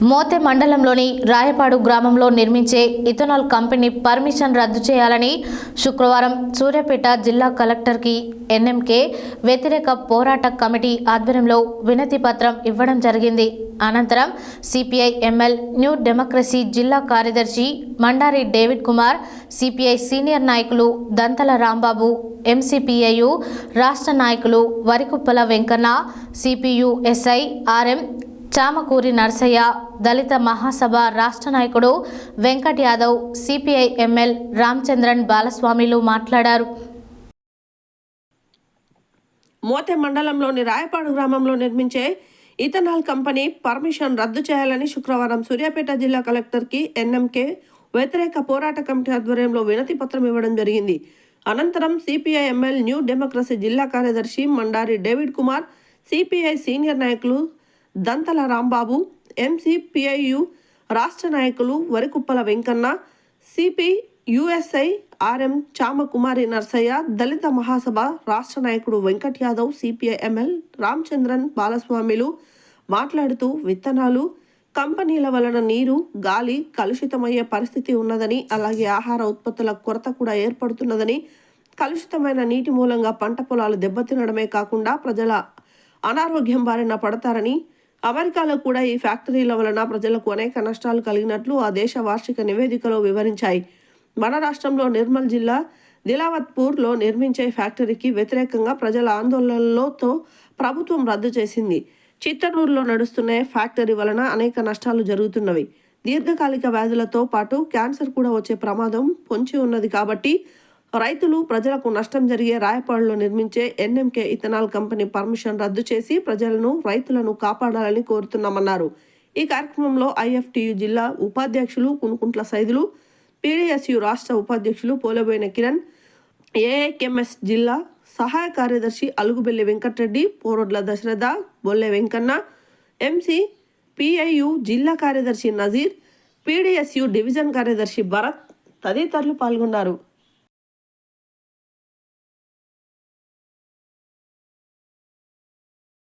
మోతె మండలంలోని రాయపాడు గ్రామంలో నిర్మించే ఇథనాల్ కంపెనీ పర్మిషన్ రద్దు చేయాలని శుక్రవారం సూర్యాపేట జిల్లా కలెక్టర్కి ఎన్ఎంకే వ్యతిరేక పోరాట కమిటీ ఆధ్వర్యంలో వినతి పత్రం ఇవ్వడం జరిగింది. అనంతరం సిపిఐ ఎంఎల్ న్యూ డెమోక్రసీ జిల్లా కార్యదర్శి Mandari David Kumar CPI senior నాయకులు దంతల రాంబాబు ఎంసీపీఐయు రాష్ట్ర నాయకులు Varikuppala Venkanna CPU SI RM Chamakuri Narsaiah Dalitha Mahasabha రాష్ట్ర నాయకుడు వెంకట్ యాదవ్ సిపిఐ ఎంఎల్ రామచంద్రన్ బాలస్వామిలు మాట్లాడారు. మోతె మండలంలోని రాయపాడు గ్రామంలో నిర్మించే ఇథనాల్ కంపెనీ పర్మిషన్ రద్దు చేయాలని శుక్రవారం సూర్యాపేట జిల్లా కలెక్టర్కి ఎన్ఎంకే వ్యతిరేక పోరాట కమిటీ ఆధ్వర్యంలో వినతి పత్రం ఇవ్వడం జరిగింది. అనంతరం సిపిఐ ఎంఎల్ న్యూ డెమోక్రసీ జిల్లా కార్యదర్శి Mandari David Kumar CPI senior నాయకులు దంతల రాంబాబు ఎంసీపీఐయు రాష్ట్ర నాయకులు Varikuppala Venkanna CP USI RM Chamakumari Narsaiah Dalitha Mahasabha రాష్ట్ర నాయకుడు వెంకట్ యాదవ్ సిపిఐ ఎంఎల్ రామచంద్రన్ బాలస్వామిలు మాట్లాడుతూ విత్తనాలు కంపెనీల వలన నీరు గాలి కలుషితమయ్యే పరిస్థితి ఉన్నదని అలాగే ఆహార ఉత్పత్తుల కొరత కూడా ఏర్పడుతున్నదని కలుషితమైన నీటి మూలంగా పంట పొలాలు దెబ్బతినడమే కాకుండా ప్రజల అనారోగ్యం బారిన పడతారని అమెరికాలో కూడా ఈ ఫ్యాక్టరీల వలన ప్రజలకు అనేక నష్టాలు కలిగినట్లు ఆ దేశ వార్షిక నివేదికలో వివరించాయి. మన రాష్ట్రంలో నిర్మల్ జిల్లా దిలావత్పూర్లో నిర్మించే ఫ్యాక్టరీకి వ్యతిరేకంగా ప్రజల ఆందోళనలతో ప్రభుత్వం రద్దు చేసింది. చిత్తనూరులో నడుస్తున్న ఫ్యాక్టరీ వలన అనేక నష్టాలు జరుగుతున్నవి. దీర్ఘకాలిక వ్యాధులతో పాటు క్యాన్సర్ కూడా వచ్చే ప్రమాదం పొంచి ఉన్నది కాబట్టి రైతులు ప్రజలకు నష్టం జరిగే రాయపాడులో నిర్మించే ఎన్ఎంకే ఇథనాల్ కంపెనీ పర్మిషన్ రద్దు చేసి ప్రజలను రైతులను కాపాడాలని కోరుతున్నామన్నారు. ఈ కార్యక్రమంలో ఐఎఫ్టియు జిల్లా ఉపాధ్యక్షులు కునుకుంట్ల సైదులు పీడీఎస్యు రాష్ట్ర ఉపాధ్యక్షులు పోలబోయిన కిరణ్ ఏఐకెంఎస్ జిల్లా సహాయ కార్యదర్శి అలుగుబెల్లి వెంకటరెడ్డి పోరొడ్ల దశరథ బొల్లె వెంకన్న ఎంసీ పిఐయు జిల్లా కార్యదర్శి నజీర్ పీడీఎస్యు డివిజన్ కార్యదర్శి భరత్ తదితరులు పాల్గొన్నారు.